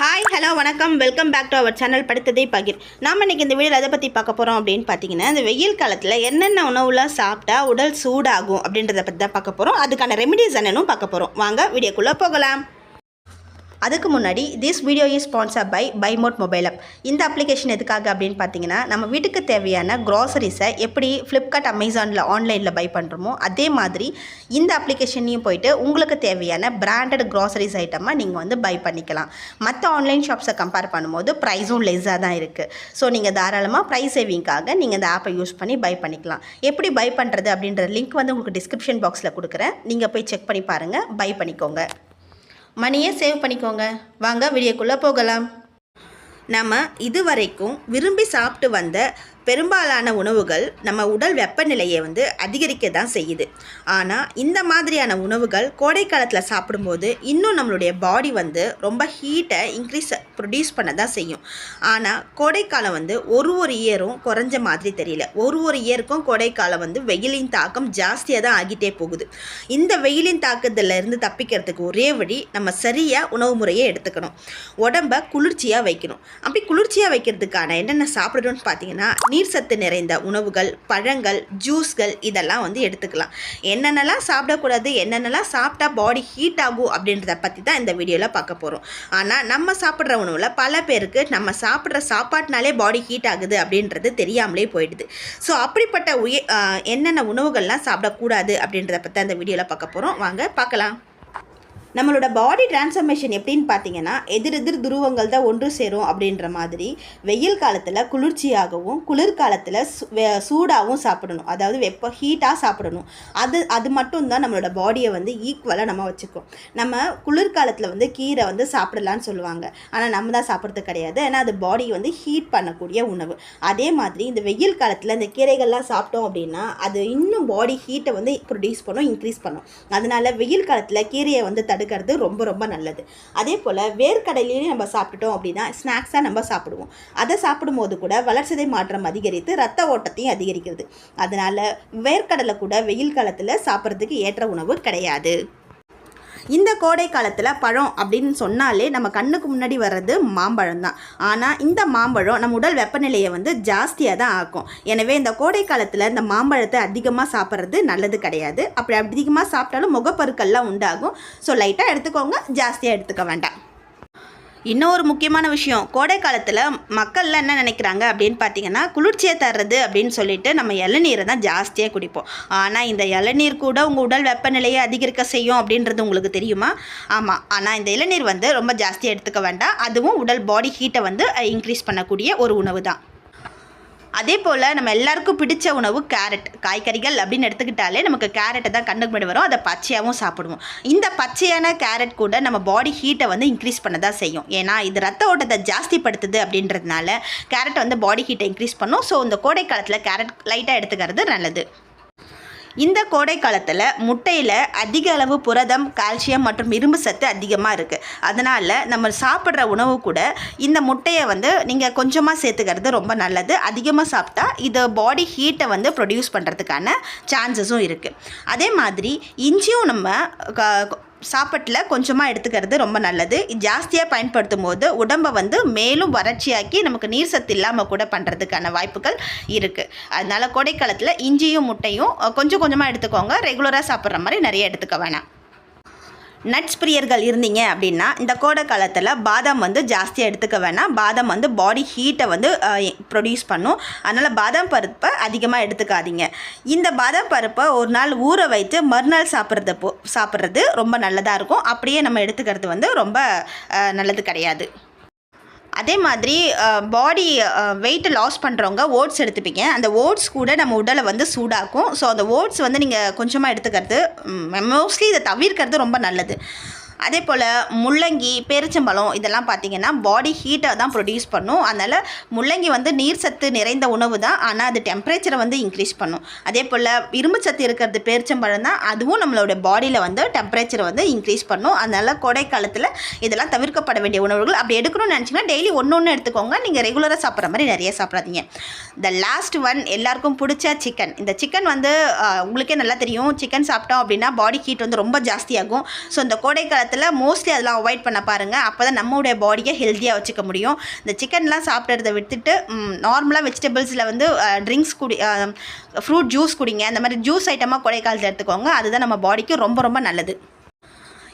Hi hello வணக்கம். Welcome back to our channel படித்ததே பகிர். நாம் இன்றைக்கி இந்த வீடியோவில் எதை பற்றி பார்க்க போகிறோம் அப்படின்னு பார்த்தீங்கன்னா இந்த வெயில் காலத்தில் என்னென்ன உணவுலாம் சாப்பிட்டா உடல் சூடாகும் அப்படின்றத பற்றி தான் பார்க்க போகிறோம் அதுக்கான ரெமிடிஸ் என்னன்னு பார்க்க போகிறோம் வாங்க வீடியோக்குள்ளே போகலாம். அதுக்கு முன்னாடி this video is sponsored by பைமோட் mobile app இந்த அப்ளிகேஷன் எதுக்காக அப்படின்னு பார்த்தீங்கன்னா நம்ம வீட்டுக்கு தேவையான க்ராசரிஸை எப்படி ஃப்ளிப்கார்ட் அமேசானில் ஆன்லைனில் பை பண்ணுறோமோ அதே மாதிரி இந்த அப்ளிகேஷன்லையும் போயிட்டு உங்களுக்கு தேவையான பிராண்டட் க்ராசரிஸ் ஐட்டமாக நீங்கள் வந்து பை பண்ணிக்கலாம். மற்ற ஆன்லைன் ஷாப்ஸை கம்பேர் பண்ணும்போது ப்ரைஸும் லெஸ்ஸாக தான் இருக்குது ஸோ நீங்கள் தாராளமாக ப்ரைஸ் சேவிங்காக நீங்கள் இந்த ஆப்பை யூஸ் பண்ணி பை பண்ணிக்கலாம். எப்படி பை பண்ணுறது அப்படின்ற லிங்க் வந்து உங்களுக்கு டிஸ்கிரிப்ஷன் பாக்ஸில் கொடுக்குறேன். நீங்கள் போய் செக் பண்ணி பாருங்கள் பை பண்ணிக்கோங்க. மணியை சேவ் பண்ணிக்கோங்க. வாங்க வீடியோக்குள்ளே போகலாம். நம்ம இதுவரைக்கும் விரும்பி சாப்பிட்டு வந்த பெரும்பாலான உணவுகள் நம்ம உடல் வெப்பநிலையை வந்து அதிகரிக்க தான் செய்யுது. ஆனால் இந்த மாதிரியான உணவுகள் கோடை காலத்தில் சாப்பிடும்போது இன்னும் நம்மளுடைய பாடி வந்து ரொம்ப ஹீட்டை இன்க்ரீஸ் ப்ரொடியூஸ் பண்ண தான் செய்யும். ஆனால் கோடைக்காலம் வந்து ஒரு ஒரு இயரும் குறைஞ்ச மாதிரி தெரியல. ஒரு ஒரு இயருக்கும் கோடைக்காலம் வந்து வெயிலின் தாக்கம் ஜாஸ்தியாக தான் ஆகிட்டே போகுது. இந்த வெயிலின் தாக்கத்தில் இருந்து தப்பிக்கிறதுக்கு ஒரே வழி நம்ம சரியாக உணவு முறையை எடுத்துக்கணும். உடம்ப குளிர்ச்சியாக வைக்கணும். அப்படி குளிர்ச்சியாக வைக்கிறதுக்கான என்னென்ன சாப்பிடணும்னு பார்த்தீங்கன்னா நீர் சத்து நிறைந்த உணவுகள் பழங்கள் ஜூஸ்கள் இதெல்லாம் வந்து எடுத்துக்கலாம். என்னென்னலாம் சாப்பிடக்கூடாது என்னென்னலாம் சாப்பிட்டா பாடி ஹீட் ஆகும் அப்படின்றத பற்றி தான் இந்த வீடியோவில் பார்க்க போகிறோம் ஆனால் நம்ம சாப்பிட்ற உணவில் பல பேருக்கு நம்ம சாப்பிட்ற சாப்பாட்டினாலே பாடி ஹீட் ஆகுது அப்படின்றது தெரியாமலே போயிடுது. ஸோ அப்படிப்பட்ட உய என்னென்ன உணவுகள்லாம் சாப்பிடக்கூடாது அப்படின்றத பற்றி அந்த வீடியோவில் பார்க்க போகிறோம் வாங்க பார்க்கலாம். நம்மளோட பாடி டிரான்ஸ்ஃபர்மேஷன் எப்படின்னு பார்த்தீங்கன்னா எதிர் எதிர் துருவங்கள் தான் ஒன்று சேரும் அப்படின்ற மாதிரி வெயில் காலத்தில் குளிர்ச்சியாகவும் குளிர்காலத்தில் சு- வெ- சூடாகவும் சாப்பிடணும். அதாவது வெப்ப ஹீட்டாக சாப்பிடணும். அது அது மட்டும் தான் நம்மளோட பாடியை வந்து ஈக்குவலாக நம்ம வச்சுக்கும். நம்ம குளிர்காலத்தில் வந்து கீரை வந்து சாப்பிடலான்னு சொல்லுவாங்க. ஆனால் நம்ம தான் சாப்பிட்றது கிடையாது. ஏன்னா அது பாடி வந்து ஹீட் பண்ணக்கூடிய உணவு. அதே மாதிரி இந்த வெயில் காலத்தில் இந்த கீரைகள்லாம் சாப்பிட்டோம் அப்படின்னா அது இன்னும் பாடி ஹீட்டை வந்து ப்ரொடியூஸ் பண்ணும் இன்க்ரீஸ் பண்ணும். அதனால் வெயில் காலத்தில் கீரையை வந்து தடுக்கிறது ரொம்ப ரொம்ப நல்லது. அதே போல் வேர்க்கடலையும் நம்ம சாப்பிட்டுட்டோம் அப்படின்னா ஸ்நாக்ஸாக நம்ம சாப்பிடுவோம். அதை சாப்பிடும்போது கூட வளர்ச்சிதை மாற்றம் அதிகரித்து ரத்த ஓட்டத்தையும் அதிகரிக்கிறது. அதனால வேர்க்கடலை கூட வெயில் காலத்தில் சாப்பிட்றதுக்கு ஏற்ற உணவு கிடையாது. இந்த கோடை காலத்தில் பழம் அப்படின்னு சொன்னாலே நம்ம கண்ணுக்கு முன்னாடி வர்றது மாம்பழம் தான் ஆனால் இந்த மாம்பழம் நம்ம உடல் வெப்பநிலையை வந்து ஜாஸ்தியாக தான் ஆக்கும். எனவே இந்த கோடை காலத்தில் இந்த மாம்பழத்தை அதிகமாக சாப்பிட்றது நல்லது கிடையாது. அப்படி அதிகமாக சாப்பிட்டாலும் முகப்பருக்கள்லாம் உண்டாகும். ஸோ லைட்டாக எடுத்துக்கோங்க. ஜாஸ்தியாக எடுத்துக்க வேண்டாம். இன்னொரு முக்கியமான விஷயம் கோடை காலத்தில் மக்கள்லாம் என்ன நினைக்கிறாங்க அப்படின்னு பார்த்தீங்கன்னா குளிர்ச்சியை தர்றது அப்படின்னு சொல்லிட்டு நம்ம இளநீரை தான் ஜாஸ்தியாக குடிப்போம். ஆனால் இந்த இளநீர் கூட உங்கள் உடல் வெப்பநிலையை அதிகரிக்க செய்யும் அப்படின்றது உங்களுக்கு தெரியுமா? ஆமாம் ஆனால் இந்த இளநீர் வந்து ரொம்ப ஜாஸ்தியாக எடுத்துக்க வேண்டாம். அதுவும் உடல் பாடி ஹீட்டை வந்து இன்க்ரீஸ் பண்ணக்கூடிய ஒரு உணவு தான். அதே போல் நம்ம எல்லாருக்கும் பிடிச்ச உணவு கேரட். காய்கறிகள் அப்படின்னு எடுத்துக்கிட்டாலே நமக்கு கேரட்டை தான் கண்ணுக்கு முன்னாடி வரும். அதை பச்சையாகவும் சாப்பிடுவோம். இந்த பச்சையான கேரட் கூட நம்ம பாடி ஹீட்டை வந்து இன்க்ரீஸ் பண்ண தான் செய்யும். ஏன்னா இது ரத்த ஓட்டத்தை ஜாஸ்திப்படுத்துது அப்படின்றதுனால கேரட் வந்து பாடி ஹீட்டை இன்க்ரீஸ் பண்ணும். ஸோ இந்த கோடை காலத்தில் கேரட் லைட்டாக எடுத்துக்கிறது நல்லது. இந்த கோடை காலத்தில் முட்டையில் அதிக அளவு புரதம் கால்சியம் மற்றும் இரும்பு சத்து அதிகமாக இருக்குது அதனால் நம்ம சாப்பிட்ற உணவு கூட இந்த முட்டையை வந்து நீங்கள் கொஞ்சமாக சேர்த்துக்கிறது ரொம்ப நல்லது. அதிகமாக சாப்பிட்டா இது பாடி ஹீட்டை வந்து ப்ரொடியூஸ் பண்ணுறதுக்கான சான்சஸும் இருக்குது அதே மாதிரி இஞ்சியும் நம்ம க- சாப்பாட்டில் கொஞ்சமாக எடுத்துக்கிறது ரொம்ப நல்லது. இது ஜாஸ்தியாக பயன்படுத்தும் போது உடம்பை வந்து மேலும் வறட்சியாக்கி நமக்கு நீர் சத்து இல்லாமல் கூட பண்ணுறதுக்கான வாய்ப்புகள் இருக்குது அதனால் கோடைக்காலத்தில் இஞ்சியும் முட்டையும் கொஞ்சம் கொஞ்சமாக எடுத்துக்கோங்க. ரெகுலராக சாப்பிட்ற மாதிரி நிறைய எடுத்துக்க வேணாம். நட்ஸ் பிரியர்கள் இருந்தீங்க அப்படின்னா இந்த கோடை காலத்தில் பாதாம் வந்து ஜாஸ்தியாக எடுத்துக்க வேணாம். பாதாம் வந்து பாடி ஹீட்டை வந்து ப்ரொடியூஸ் பண்ணும். அதனால் பாதாம் பருப்பை அதிகமாக எடுத்துக்காதீங்க. இந்த பாதாம் பருப்பை ஒரு நாள் ஊற வைத்து மறுநாள் சாப்பிட்றது போ சாப்பிட்றது ரொம்ப நல்லதாக இருக்கும். அப்படியே நம்ம எடுத்துக்கிறது வந்து ரொம்ப நல்லது கிடையாது. அதே மாதிரி பாடி வெயிட்டை லாஸ் பண்ணுறவங்க ஓட்ஸ் எடுத்துப்பீங்க. அந்த ஓட்ஸ் கூட நம்ம உடலை வந்து சூடாக்கும். ஸோ அந்த ஓட்ஸ் வந்து நீங்கள் கொஞ்சமாக எடுத்துக்கிறது மோஸ்ட்லி இதை தவிர்க்கிறது ரொம்ப நல்லது. அதே போல் முள்ளங்கி பேரிச்சம்பழம் இதெல்லாம் பார்த்தீங்கன்னா பாடி ஹீட்டை தான் ப்ரொடியூஸ் பண்ணும். அதனால் முள்ளங்கி வந்து நீர் சத்து நிறைந்த உணவு தான். ஆனால் அது டெம்பரேச்சரை வந்து இன்க்ரீஸ் பண்ணும். அதே போல் இரும்பு சத்து இருக்கிறது பேரிச்சம்பழம் தான். அதுவும் நம்மளோட பாடியில் வந்து டெம்பரேச்சரை வந்து இன்க்ரீஸ் பண்ணும். அதனால் கோடை காலத்தில் இதெல்லாம் தவிர்க்கப்பட வேண்டிய உணவுகள் அப்படி எடுக்கணும்னு நினச்சிங்கன்னா டெய்லி ஒன்று ஒன்று எடுத்துக்கோங்க. நீங்கள் ரெகுலராக சாப்பிட்ற மாதிரி நிறைய சாப்பிடாதீங்க. த லாஸ்ட் ஒன் எல்லாருக்கும் பிடிச்ச சிக்கன் இந்த சிக்கன் வந்து உங்களுக்கே நல்லா தெரியும். சிக்கன் சாப்பிட்டோம் அப்படின்னா பாடி ஹீட் வந்து ரொம்ப ஜாஸ்தியாகும். ஸோ இந்த கோடை காலத்தில் காலத்தில் மோஸ்ட்லி அதெல்லாம் அவாய்ட் பண்ண பாருங்கள் அப்போ தான் நம்மளுடைய பாடியை ஹெல்த்தியாக வச்சுக்க முடியும். இந்த சிக்கன்லாம் சாப்பிட்றத விட்டுட்டு நார்மலாக வெஜிடபிள்ஸில் வந்து ட்ரிங்க்ஸ் குடி ஃப்ரூட் ஜூஸ் குடிங்க. அந்த மாதிரி ஜூஸ் ஐட்டமாக கொடைக்காலத்தில் எடுத்துக்கோங்க. அதுதான் நம்ம பாடிக்கு ரொம்ப ரொம்ப நல்லது.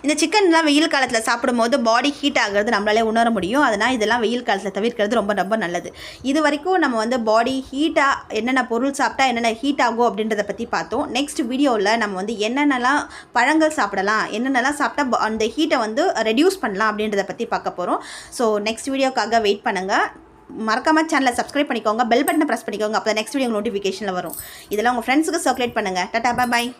இந்த சிக்கன்லாம் வெயில் காலத்தில் சாப்பிடும்போது பாடி ஹீட் ஆகிறது நம்மளாலே உணர முடியும். அதனால் இதெல்லாம் வெயில் காலத்தில் தவிர்க்கிறது ரொம்ப ரொம்ப நல்லது. இது வரைக்கும் நம்ம வந்து பாடி ஹீட்டாக என்னென்ன பொருள் சாப்பிட்டா என்னென்ன ஹீட் ஆகும் அப்படின்றத பற்றி பார்த்தோம். நெக்ஸ்ட் வீடியோவில் நம்ம வந்து என்னென்னலாம் பழங்கள் சாப்பிடலாம் என்னென்னலாம் சாப்பிட்டா அந்த ஹீட்டை வந்து ரெடியூஸ் பண்ணலாம் அப்படின்றத பற்றி பார்க்க போகிறோம் ஸோ நெக்ஸ்ட் வீடியோக்காக வெயிட் பண்ணுங்கள் மறக்காமல் சேனலை சப்ஸ்கிரைப் பண்ணிக்கோங்க. பெல் பட்டனை ப்ரெஸ் பண்ணிக்கோங்க. அப்போ நெக்ஸ்ட் வீடியோ நோட்டிஃபிகேஷனில் வரும். இதெல்லாம் உங்கள் ஃப்ரெண்ட்ஸுக்கு சர்க்குலேட் பண்ணுங்கள் டாட்டா பாய்